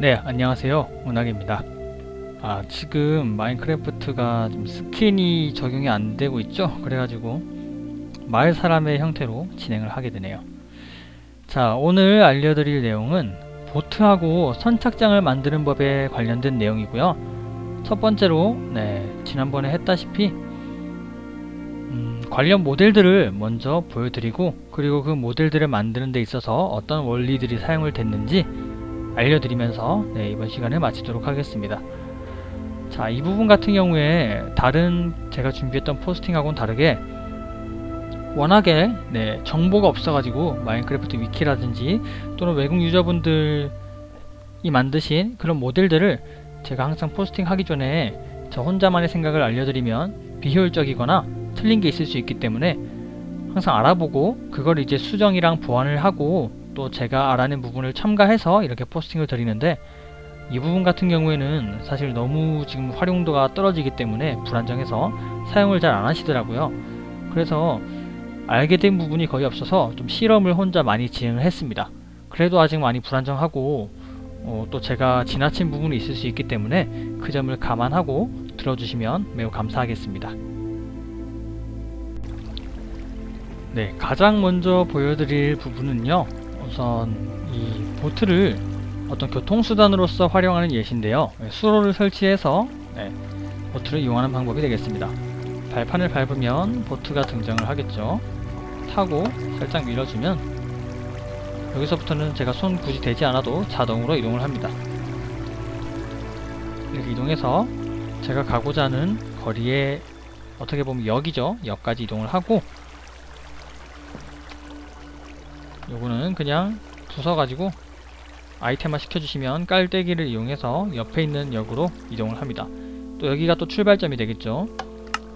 네, 안녕하세요. 문학입니다. 아, 지금 마인크래프트가 좀 스킨이 적용이 안 되고 있죠? 그래가지고 마을 사람의 형태로 진행을 하게 되네요. 자, 오늘 알려드릴 내용은 보트하고 선착장을 만드는 법에 관련된 내용이고요. 첫 번째로, 네, 지난번에 했다시피 음, 관련 모델들을 먼저 보여드리고 그리고 그 모델들을 만드는 데 있어서 어떤 원리들이 사용을 됐는지 알려드리면서 네, 이번 시간을 마치도록 하겠습니다. 자, 이 부분 같은 경우에 다른 제가 준비했던 포스팅하고는 다르게 워낙에 네, 정보가 없어가지고 마인크래프트 위키라든지 또는 외국 유저분들이 만드신 그런 모델들을 제가 항상 포스팅하기 전에 저 혼자만의 생각을 알려드리면 비효율적이거나 틀린 게 있을 수 있기 때문에 항상 알아보고 그걸 이제 수정이랑 보완을 하고 또 제가 알아낸 부분을 첨가해서 이렇게 포스팅을 드리는데 이 부분 같은 경우에는 사실 너무 지금 활용도가 떨어지기 때문에 불안정해서 사용을 잘 안 하시더라고요. 그래서 알게 된 부분이 거의 없어서 좀 실험을 혼자 많이 진행을 했습니다. 그래도 아직 많이 불안정하고 어, 또 제가 지나친 부분이 있을 수 있기 때문에 그 점을 감안하고 들어주시면 매우 감사하겠습니다. 네, 가장 먼저 보여드릴 부분은요. 우선 이 보트를 어떤 교통수단으로서 활용하는 예시인데요. 네, 수로를 설치해서 네, 보트를 이용하는 방법이 되겠습니다. 발판을 밟으면 보트가 등장을 하겠죠. 타고 살짝 밀어주면 여기서부터는 제가 손 굳이 대지 않아도 자동으로 이동을 합니다. 이렇게 이동해서 제가 가고자 하는 거리에 어떻게 보면 역이죠. 역까지 이동을 하고 요거는 그냥 부숴가지고 아이템화 시켜주시면 깔때기를 이용해서 옆에 있는 역으로 이동을 합니다. 또 여기가 또 출발점이 되겠죠.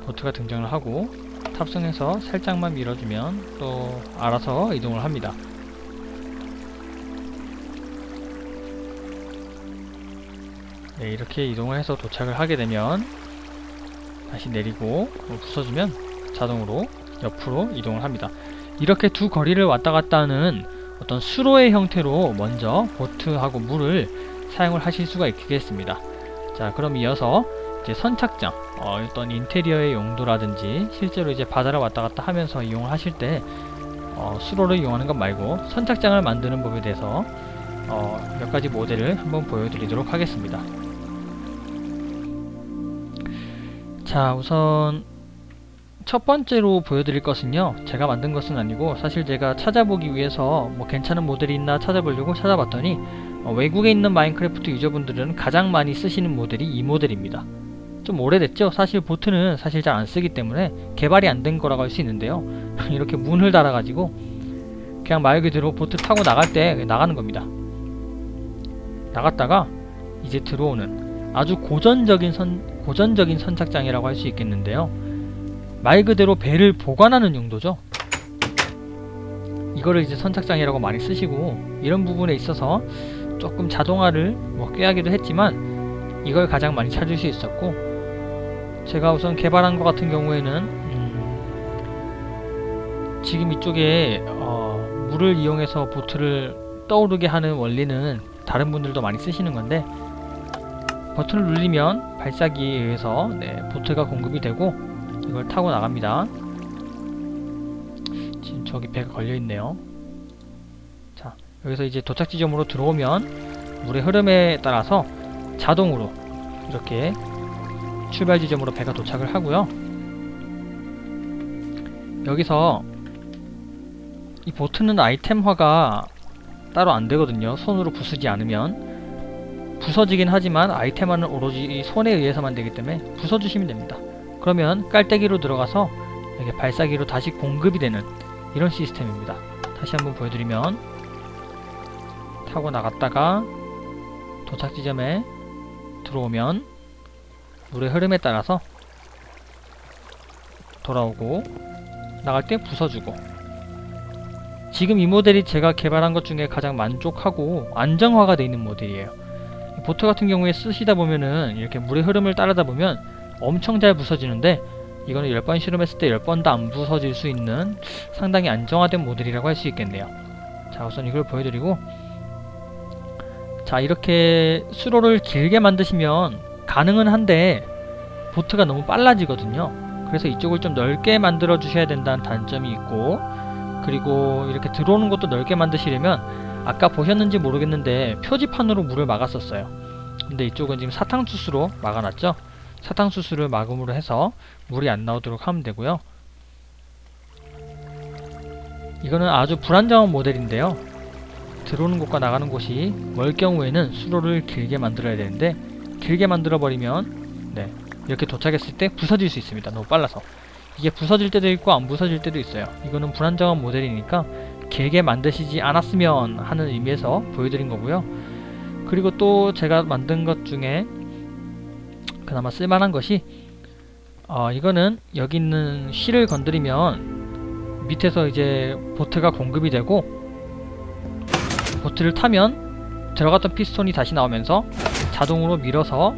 보트가 등장을 하고 탑승해서 살짝만 밀어주면 또 알아서 이동을 합니다. 네, 이렇게 이동을 해서 도착을 하게 되면 다시 내리고 부숴주면 자동으로 옆으로 이동을 합니다. 이렇게 두 거리를 왔다 갔다 하는 어떤 수로의 형태로 먼저 보트하고 물을 사용을 하실 수가 있겠습니다. 자 그럼 이어서 이제 선착장 어, 어떤 인테리어의 용도라든지 실제로 이제 바다를 왔다 갔다 하면서 이용을 하실 때 어, 수로를 이용하는 것 말고 선착장을 만드는 법에 대해서 어, 몇 가지 모델을 한번 보여드리도록 하겠습니다. 자 우선 첫 번째로 보여드릴 것은요 제가 만든 것은 아니고 사실 제가 찾아보기 위해서 뭐 괜찮은 모델이 있나 찾아보려고 찾아봤더니 어, 외국에 있는 마인크래프트 유저분들은 가장 많이 쓰시는 모델이 이 모델입니다. 좀 오래됐죠? 사실 보트는 사실 잘 안 쓰기 때문에 개발이 안 된 거라고 할 수 있는데요. 이렇게 문을 달아 가지고 그냥 말 그대로 보트 타고 나갈 때 나가는 겁니다. 나갔다가 이제 들어오는 아주 고전적인 선 고전적인 선착장이라고 할 수 있겠는데요 말 그대로 배를 보관하는 용도죠. 이거를 이제 선착장이라고 많이 쓰시고 이런 부분에 있어서 조금 자동화를 뭐 꾀하기도 했지만 이걸 가장 많이 찾을 수 있었고 제가 우선 개발한 것 같은 경우에는 음 지금 이쪽에 어 물을 이용해서 보트를 떠오르게 하는 원리는 다른 분들도 많이 쓰시는 건데 버튼을 누르면 발사기에 의해서 네, 보트가 공급이 되고 이걸 타고 나갑니다. 지금 저기 배가 걸려있네요. 자, 여기서 이제 도착 지점으로 들어오면 물의 흐름에 따라서 자동으로 이렇게 출발 지점으로 배가 도착을 하고요. 여기서 이 보트는 아이템화가 따로 안 되거든요. 손으로 부수지 않으면 부서지긴 하지만 아이템화는 오로지 손에 의해서만 되기 때문에 부숴주시면 됩니다. 그러면 깔때기로 들어가서 이렇게 발사기로 다시 공급이 되는 이런 시스템입니다. 다시 한번 보여드리면 타고 나갔다가 도착 지점에 들어오면 물의 흐름에 따라서 돌아오고 나갈 때 부숴주고 지금 이 모델이 제가 개발한 것 중에 가장 만족하고 안정화가 되어 있는 모델이에요 보트 같은 경우에 쓰시다 보면은 이렇게 물의 흐름을 따르다 보면 엄청 잘 부서지는데 이거는 10번 실험했을 때 10번 다 안 부서질 수 있는 상당히 안정화된 모델이라고 할 수 있겠네요. 자 우선 이걸 보여드리고 자 이렇게 수로를 길게 만드시면 가능은 한데 보트가 너무 빨라지거든요. 그래서 이쪽을 좀 넓게 만들어 주셔야 된다는 단점이 있고 그리고 이렇게 들어오는 것도 넓게 만드시려면 아까 보셨는지 모르겠는데 표지판으로 물을 막았었어요. 근데 이쪽은 지금 사탕수수로 막아놨죠 사탕수수를 막음으로 해서 물이 안 나오도록 하면 되고요. 이거는 아주 불안정한 모델인데요. 들어오는 곳과 나가는 곳이 멀 경우에는 수로를 길게 만들어야 되는데 길게 만들어 버리면 네 이렇게 도착했을 때 부서질 수 있습니다. 너무 빨라서. 이게 부서질 때도 있고 안 부서질 때도 있어요. 이거는 불안정한 모델이니까 길게 만드시지 않았으면 하는 의미에서 보여드린 거고요. 그리고 또 제가 만든 것 중에 그나마 쓸만한 것이 어, 이거는 여기 있는 실을 건드리면 밑에서 이제 보트가 공급이 되고 보트를 타면 들어갔던 피스톤이 다시 나오면서 자동으로 밀어서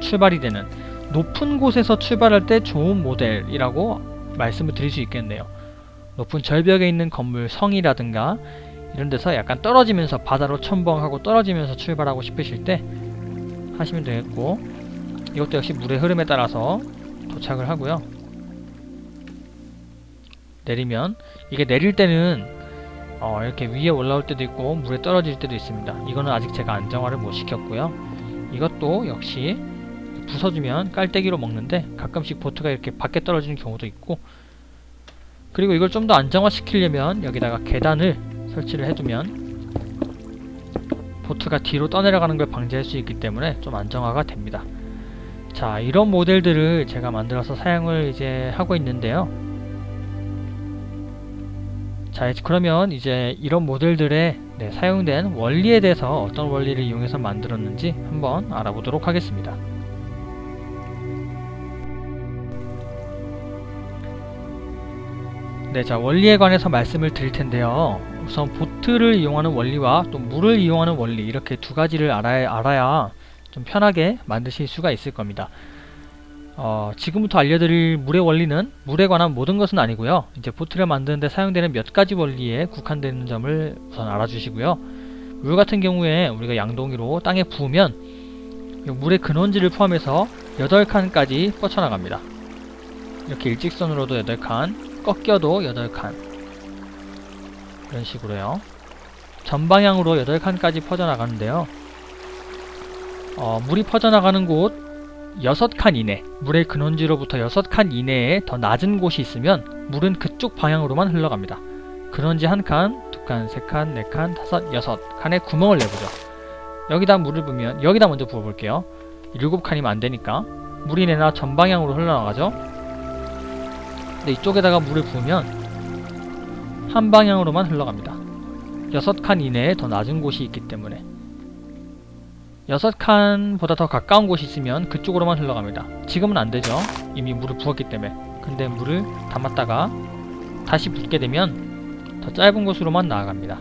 출발이 되는 높은 곳에서 출발할 때 좋은 모델이라고 말씀을 드릴 수 있겠네요. 높은 절벽에 있는 건물 성이라든가 이런 데서 약간 떨어지면서 바다로 첨벙하고 떨어지면서 출발하고 싶으실 때 하시면 되겠고 이것도 역시 물의 흐름에 따라서 도착을 하고요. 내리면 이게 내릴 때는 어, 이렇게 위에 올라올 때도 있고 물에 떨어질 때도 있습니다. 이거는 아직 제가 안정화를 못 시켰고요. 이것도 역시 부서지면 깔때기로 먹는데 가끔씩 보트가 이렇게 밖에 떨어지는 경우도 있고 그리고 이걸 좀 더 안정화 시키려면 여기다가 계단을 설치를 해두면 보트가 뒤로 떠내려가는 걸 방지할 수 있기 때문에 좀 안정화가 됩니다. 자 이런 모델들을 제가 만들어서 사용을 이제 하고 있는데요. 자 그러면 이제 이런 모델들의 네, 사용된 원리에 대해서 어떤 원리를 이용해서 만들었는지 한번 알아보도록 하겠습니다. 네, 자 원리에 관해서 말씀을 드릴 텐데요. 우선 보트를 이용하는 원리와 또 물을 이용하는 원리 이렇게 두 가지를 알아야, 알아야 좀 편하게 만드실 수가 있을 겁니다. 어, 지금부터 알려드릴 물의 원리는 물에 관한 모든 것은 아니고요. 이제 보트를 만드는데 사용되는 몇 가지 원리에 국한되는 점을 우선 알아주시고요. 물 같은 경우에 우리가 양동이로 땅에 부으면 물의 근원지를 포함해서 8칸까지 뻗쳐나갑니다. 이렇게 일직선으로도 8칸, 꺾여도 8칸 이런 식으로요 전방향으로 8칸까지 퍼져나가는데요 어, 물이 퍼져나가는 곳 6칸 이내 물의 근원지로부터 6칸 이내에 더 낮은 곳이 있으면 물은 그쪽 방향으로만 흘러갑니다. 근원지 1칸, 2칸, 3칸, 4칸, 5, 6칸에 구멍을 내보죠. 여기다 물을 부으면 여기다 먼저 부어볼게요. 7칸이면 안되니까 물이 내나 전방향으로 흘러나가죠. 근데 이쪽에다가 물을 부으면 한 방향으로만 흘러갑니다. 6칸 이내에 더 낮은 곳이 있기 때문에 6칸보다 더 가까운 곳이 있으면 그쪽으로만 흘러갑니다. 지금은 안되죠. 이미 물을 부었기 때문에 근데 물을 담았다가 다시 붓게 되면 더 짧은 곳으로만 나아갑니다.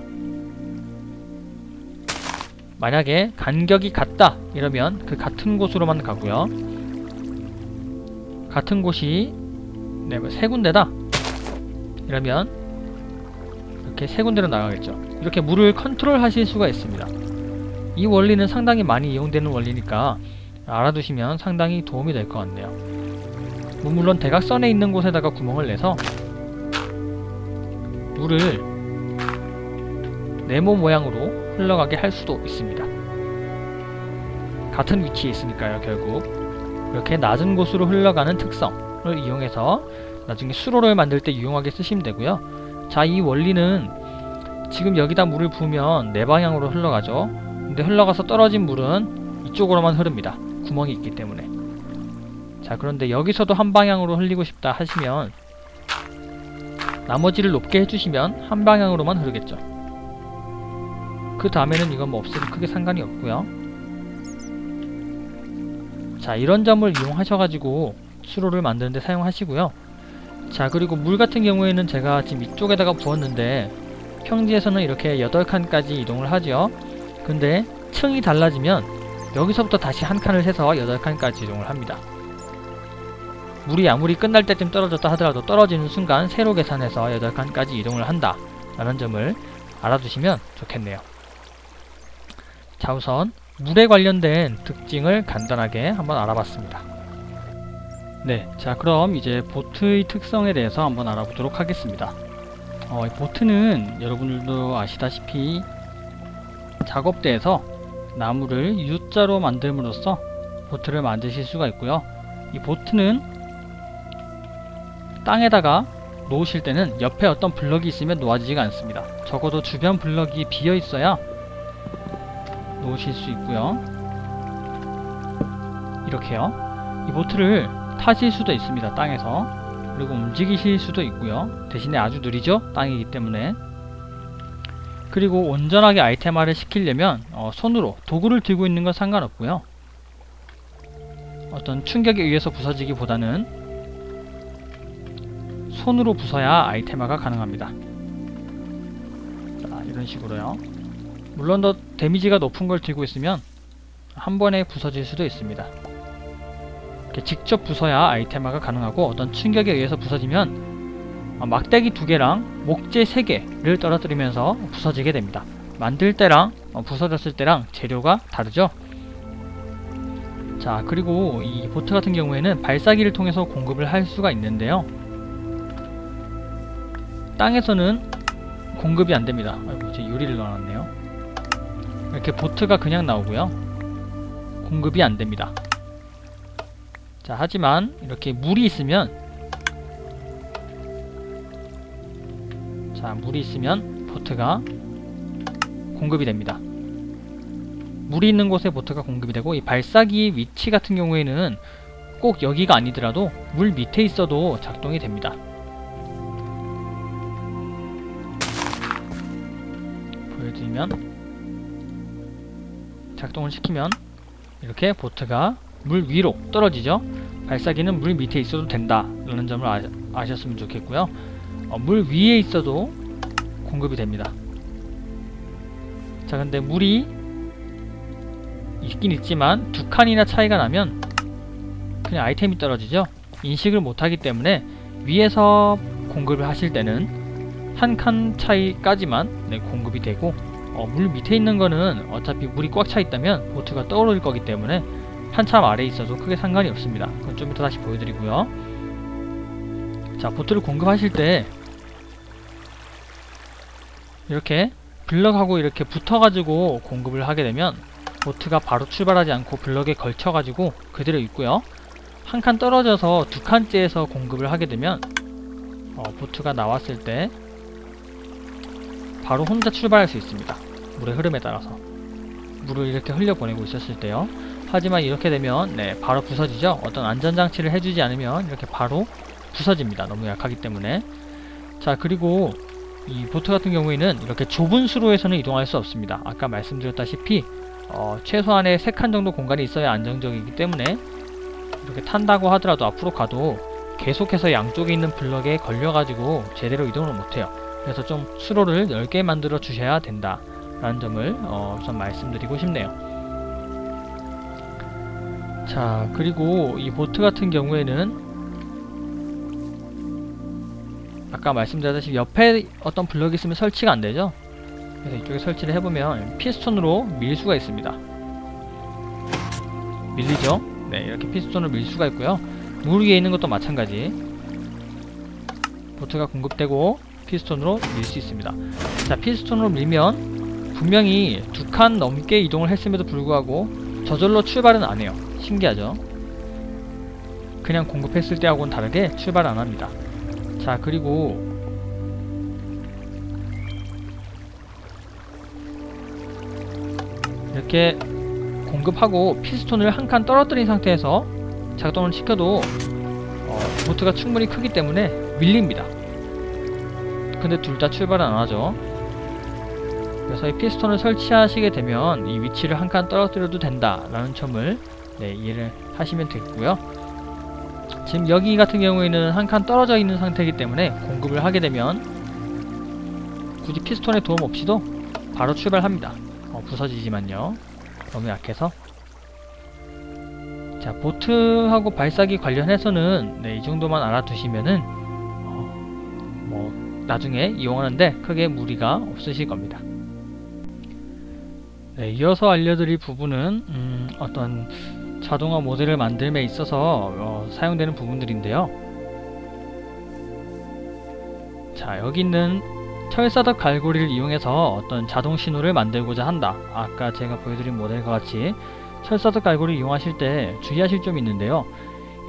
만약에 간격이 같다 이러면 그 같은 곳으로만 가고요. 같은 곳이 네, 뭐세 군데다. 이러면 이렇게 세 군데로 나가겠죠. 이렇게 물을 컨트롤 하실 수가 있습니다. 이 원리는 상당히 많이 이용되는 원리니까 알아두시면 상당히 도움이 될 것 같네요. 뭐 물론 대각선에 있는 곳에다가 구멍을 내서 물을 네모 모양으로 흘러가게 할 수도 있습니다. 같은 위치에 있으니까요, 결국. 이렇게 낮은 곳으로 흘러가는 특성. 을 이용해서 나중에 수로를 만들 때 유용하게 쓰시면 되고요. 자, 이 원리는 지금 여기다 물을 부으면 네 방향으로 흘러가죠. 근데 흘러가서 떨어진 물은 이쪽으로만 흐릅니다. 구멍이 있기 때문에. 자, 그런데 여기서도 한 방향으로 흘리고 싶다 하시면 나머지를 높게 해주시면 한 방향으로만 흐르겠죠. 그 다음에는 이건 뭐 없어도 크게 상관이 없고요. 자, 이런 점을 이용하셔가지고 수로를 만드는데 사용하시고요. 자 그리고 물 같은 경우에는 제가 지금 이쪽에다가 부었는데 평지에서는 이렇게 8칸까지 이동을 하죠. 근데 층이 달라지면 여기서부터 다시 한 칸을 세서 8칸까지 이동을 합니다. 물이 아무리 끝날 때쯤 떨어졌다 하더라도 떨어지는 순간 세로 계산해서 8칸까지 이동을 한다 라는 점을 알아두시면 좋겠네요. 자 우선 물에 관련된 특징을 간단하게 한번 알아봤습니다. 네, 자 그럼 이제 보트의 특성에 대해서 한번 알아보도록 하겠습니다. 어, 이 보트는 여러분들도 아시다시피 작업대에서 나무를 U자로 만듦으로써 보트를 만드실 수가 있고요. 이 보트는 땅에다가 놓으실 때는 옆에 어떤 블럭이 있으면 놓아지지가 않습니다. 적어도 주변 블럭이 비어 있어야 놓으실 수 있고요. 이렇게요. 이 보트를 타실 수도 있습니다. 땅에서. 그리고 움직이실 수도 있고요. 대신에 아주 느리죠? 땅이기 때문에. 그리고 온전하게 아이템화를 시키려면 어, 손으로 도구를 들고 있는 건 상관없고요. 어떤 충격에 의해서 부서지기보다는 손으로 부숴야 아이템화가 가능합니다. 자, 이런 식으로요. 물론 더 데미지가 높은 걸 들고 있으면 한 번에 부서질 수도 있습니다. 직접 부숴야 아이템화가 가능하고 어떤 충격에 의해서 부서지면 막대기 두 개랑 목재 세 개를 떨어뜨리면서 부서지게 됩니다. 만들 때랑 어, 부서졌을 때랑 재료가 다르죠? 자 그리고 이 보트 같은 경우에는 발사기를 통해서 공급을 할 수가 있는데요. 땅에서는 공급이 안됩니다. 아이고 제 유리를 넣어놨네요. 이렇게 보트가 그냥 나오고요. 공급이 안됩니다. 자 하지만 이렇게 물이 있으면 자 물이 있으면 보트가 공급이 됩니다 물이 있는 곳에 보트가 공급이 되고 이 발사기 위치 같은 경우에는 꼭 여기가 아니더라도 물 밑에 있어도 작동이 됩니다. 보여드리면 작동을 시키면 이렇게 보트가 물 위로 떨어지죠. 발사기는 물 밑에 있어도 된다 라는 점을 아, 셨으면 좋겠고요. 어, 물 위에 있어도 공급이 됩니다. 자 근데 물이 있긴 있지만 두 칸이나 차이가 나면 그냥 아이템이 떨어지죠? 인식을 못하기 때문에 위에서 공급을 하실 때는 한 칸 차이까지만 네, 공급이 되고 어, 물 밑에 있는 거는 어차피 물이 꽉 차 있다면 보트가 떠오를 거기 때문에 한참 아래에 있어도 크게 상관이 없습니다. 그건 좀 이따 다시 보여드리고요 자 보트를 공급하실 때 이렇게 블럭하고 이렇게 붙어가지고 공급을 하게 되면 보트가 바로 출발하지 않고 블럭에 걸쳐가지고 그대로 있고요. 한 칸 떨어져서 두 칸째에서 공급을 하게 되면 어, 보트가 나왔을 때 바로 혼자 출발할 수 있습니다. 물의 흐름에 따라서 물을 이렇게 흘려보내고 있었을 때요. 하지만 이렇게 되면 네 바로 부서지죠. 어떤 안전장치를 해주지 않으면 이렇게 바로 부서집니다. 너무 약하기 때문에 자 그리고 이 보트 같은 경우에는 이렇게 좁은 수로에서는 이동할 수 없습니다. 아까 말씀드렸다시피 어, 최소한의 3칸 정도 공간이 있어야 안정적이기 때문에 이렇게 탄다고 하더라도 앞으로 가도 계속해서 양쪽에 있는 블럭에 걸려가지고 제대로 이동을 못해요. 그래서 좀 수로를 넓게 만들어 주셔야 된다 라는 점을 어, 우선 말씀드리고 싶네요. 자 그리고 이 보트 같은 경우에는 아까 말씀드렸다시피 옆에 어떤 블럭이 있으면 설치가 안되죠? 그래서 이쪽에 설치를 해보면 피스톤으로 밀 수가 있습니다. 밀리죠? 네 이렇게 피스톤을 밀 수가 있고요. 물 위에 있는 것도 마찬가지. 보트가 공급되고 피스톤으로 밀 수 있습니다. 자 피스톤으로 밀면 분명히 두 칸 넘게 이동을 했음에도 불구하고 저절로 출발은 안해요. 신기하죠? 그냥 공급했을 때하고는 다르게 출발 안합니다 자 그리고 이렇게 공급하고 피스톤을 한 칸 떨어뜨린 상태에서 작동을 시켜도 어, 보트가 충분히 크기 때문에 밀립니다. 근데 둘 다 출발은 안하죠. 그래서 이 피스톤을 설치하시게 되면 이 위치를 한 칸 떨어뜨려도 된다라는 점을 네, 이해를 하시면 되겠고요. 지금 여기 같은 경우에는 한 칸 떨어져 있는 상태이기 때문에 공급을 하게 되면 굳이 피스톤의 도움 없이도 바로 출발합니다. 어, 부서지지만요. 너무 약해서 자 보트하고 발사기 관련해서는 네, 이 정도만 알아두시면은 어, 뭐 나중에 이용하는데 크게 무리가 없으실 겁니다. 네, 이어서 알려드릴 부분은 음, 어떤 자동화 모델을 만듦에 있어서 어, 사용되는 부분들인데요. 자, 여기 있는 철사덕 갈고리를 이용해서 어떤 자동 신호를 만들고자 한다. 아까 제가 보여드린 모델과 같이 철사덕 갈고리 이용하실 때 주의하실 점이 있는데요.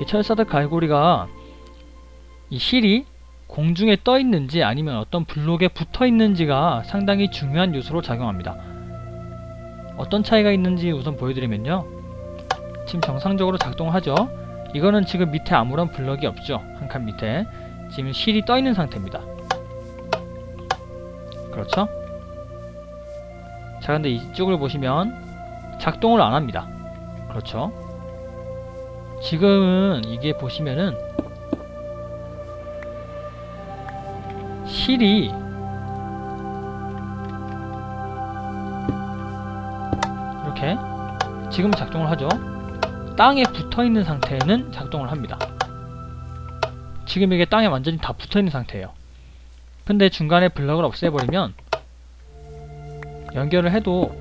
이 철사덕 갈고리가 이 실이 공중에 떠 있는지 아니면 어떤 블록에 붙어 있는지가 상당히 중요한 요소로 작용합니다. 어떤 차이가 있는지 우선 보여드리면요. 지금 정상적으로 작동하죠. 이거는 지금 밑에 아무런 블럭이 없죠. 한 칸 밑에 지금 실이 떠 있는 상태입니다. 그렇죠? 자 근데 이쪽을 보시면 작동을 안 합니다. 그렇죠? 지금은 이게 보시면은 실이 이렇게 지금 작동을 하죠. 땅에 붙어있는 상태는 작동을 합니다. 지금 이게 땅에 완전히 다 붙어있는 상태예요. 근데 중간에 블럭을 없애버리면 연결을 해도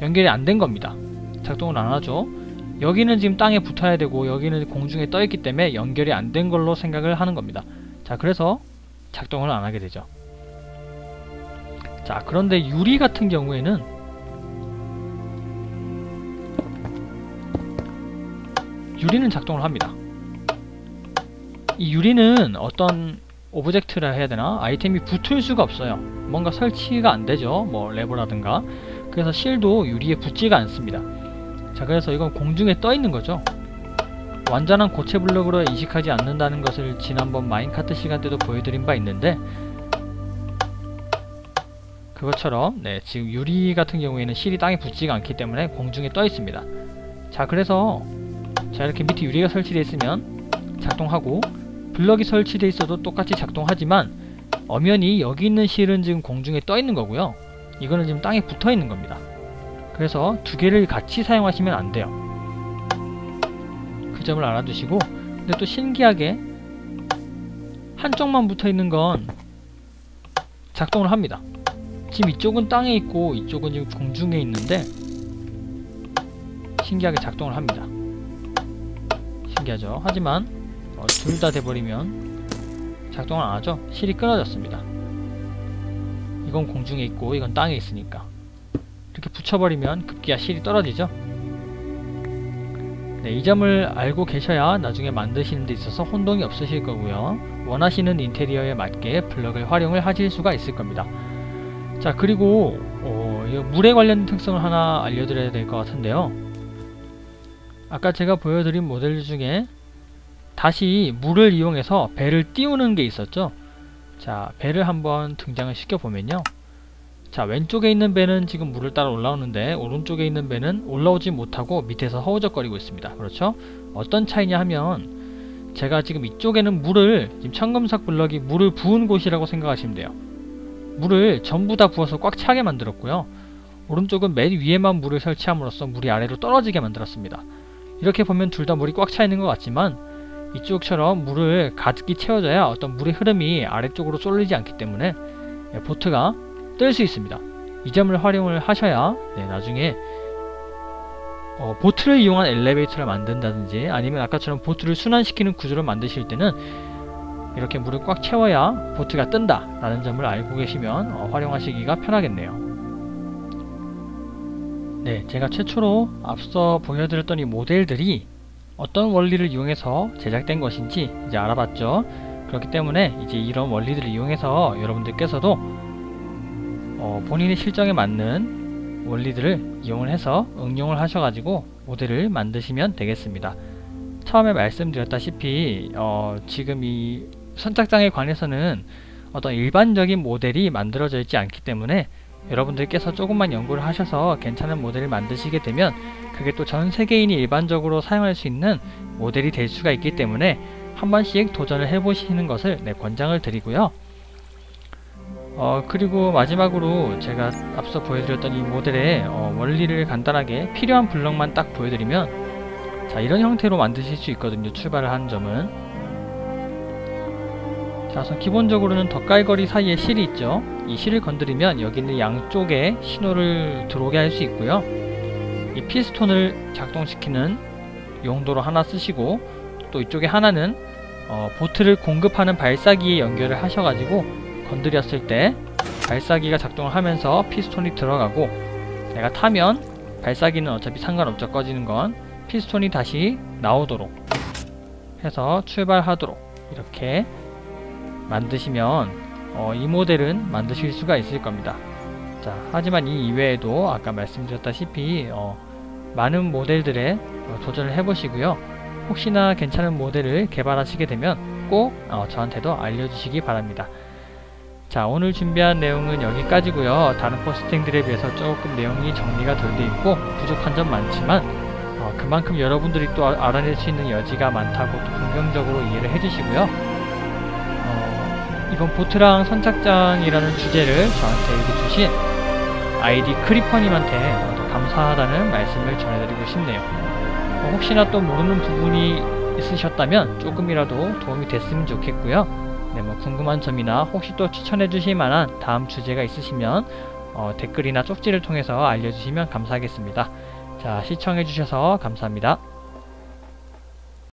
연결이 안 된 겁니다. 작동을 안 하죠. 여기는 지금 땅에 붙어야 되고 여기는 공중에 떠 있기 때문에 연결이 안 된 걸로 생각을 하는 겁니다. 자, 그래서 작동을 안 하게 되죠. 자, 그런데 유리 같은 경우에는 유리는 작동을 합니다. 이 유리는 어떤 오브젝트라 해야 되나? 아이템이 붙을 수가 없어요. 뭔가 설치가 안 되죠. 뭐 레버라든가. 그래서 실도 유리에 붙지가 않습니다. 자, 그래서 이건 공중에 떠 있는 거죠. 완전한 고체 블록으로 이식하지 않는다는 것을 지난번 마인카트 시간 때도 보여드린 바 있는데 그것처럼 네, 지금 유리 같은 경우에는 실이 땅에 붙지가 않기 때문에 공중에 떠 있습니다. 자, 그래서 자 이렇게 밑에 유리가 설치되어 있으면 작동하고 블럭이 설치되어 있어도 똑같이 작동하지만 엄연히 여기 있는 실은 지금 공중에 떠 있는 거고요. 이거는 지금 땅에 붙어 있는 겁니다. 그래서 두 개를 같이 사용하시면 안 돼요. 그 점을 알아두시고 근데 또 신기하게 한쪽만 붙어 있는 건 작동을 합니다. 지금 이쪽은 땅에 있고 이쪽은 지금 공중에 있는데 신기하게 작동을 합니다. 신기하죠? 하지만 어, 둘 다 돼버리면 작동을 안하죠? 실이 끊어졌습니다. 이건 공중에 있고 이건 땅에 있으니까 이렇게 붙여버리면 급기야 실이 떨어지죠? 네, 이 점을 알고 계셔야 나중에 만드시는 데 있어서 혼동이 없으실 거고요. 원하시는 인테리어에 맞게 블럭을 활용을 하실 수가 있을 겁니다. 자 그리고 어, 물에 관련 특성을 하나 알려드려야 될 것 같은데요. 아까 제가 보여드린 모델 중에 다시 물을 이용해서 배를 띄우는 게 있었죠. 자 배를 한번 등장을 시켜보면요. 자 왼쪽에 있는 배는 지금 물을 따라 올라오는데 오른쪽에 있는 배는 올라오지 못하고 밑에서 허우적거리고 있습니다. 그렇죠? 어떤 차이냐 하면 제가 지금 이쪽에는 물을 지금 청금석 블럭이 물을 부은 곳이라고 생각하시면 돼요. 물을 전부 다 부어서 꽉 차게 만들었고요. 오른쪽은 맨 위에만 물을 설치함으로써 물이 아래로 떨어지게 만들었습니다. 이렇게 보면 둘 다 물이 꽉 차 있는 것 같지만 이쪽처럼 물을 가득히 채워져야 어떤 물의 흐름이 아래쪽으로 쏠리지 않기 때문에 예, 보트가 뜰 수 있습니다. 이 점을 활용을 하셔야 네, 나중에 어, 보트를 이용한 엘리베이터를 만든다든지 아니면 아까처럼 보트를 순환시키는 구조를 만드실 때는 이렇게 물을 꽉 채워야 보트가 뜬다 라는 점을 알고 계시면 어, 활용하시기가 편하겠네요. 네, 제가 최초로 앞서 보여드렸던 이 모델들이 어떤 원리를 이용해서 제작된 것인지 이제 알아봤죠. 그렇기 때문에 이제 이런 원리들을 이용해서 여러분들께서도 어, 본인의 실정에 맞는 원리들을 이용을 해서 응용을 하셔가지고 모델을 만드시면 되겠습니다. 처음에 말씀드렸다시피 어, 지금 이 선착장에 관해서는 어떤 일반적인 모델이 만들어져 있지 않기 때문에 여러분들께서 조금만 연구를 하셔서 괜찮은 모델을 만드시게 되면 그게 또 전 세계인이 일반적으로 사용할 수 있는 모델이 될 수가 있기 때문에 한 번씩 도전을 해보시는 것을 네, 권장을 드리고요. 어, 그리고 마지막으로 제가 앞서 보여드렸던 이 모델의 어, 원리를 간단하게 필요한 블럭만 딱 보여드리면 자 이런 형태로 만드실 수 있거든요. 출발을 한 점은 자 자, 우선 기본적으로는 덧갈거리 사이에 실이 있죠. 이 실을 건드리면 여기 있는 양쪽에 신호를 들어오게 할 수 있고요. 이 피스톤을 작동시키는 용도로 하나 쓰시고 또 이쪽에 하나는 어, 보트를 공급하는 발사기에 연결을 하셔가지고 건드렸을 때 발사기가 작동을 하면서 피스톤이 들어가고 내가 타면 발사기는 어차피 상관없죠 꺼지는 건 피스톤이 다시 나오도록 해서 출발하도록 이렇게 만드시면 어, 이 모델은 만드실 수가 있을 겁니다. 자, 하지만 이 이외에도 아까 말씀드렸다시피 어, 많은 모델들에 어, 도전을 해보시고요. 혹시나 괜찮은 모델을 개발하시게 되면 꼭 어, 저한테도 알려주시기 바랍니다. 자, 오늘 준비한 내용은 여기까지고요. 다른 포스팅들에 비해서 조금 내용이 정리가 덜 돼 있고 부족한 점 많지만 어, 그만큼 여러분들이 또 아- 알아낼 수 있는 여지가 많다고 또 긍정적으로 이해를 해주시고요. 어, 이번 보트랑 선착장이라는 주제를 저한테 읽어주신 아이디 크리퍼님한테 감사하다는 말씀을 전해드리고 싶네요. 어, 혹시나 또 모르는 부분이 있으셨다면 조금이라도 도움이 됐으면 좋겠고요. 네, 뭐 궁금한 점이나 혹시 또 추천해 주실 만한 다음 주제가 있으시면 어, 댓글이나 쪽지를 통해서 알려주시면 감사하겠습니다. 자, 시청해 주셔서 감사합니다.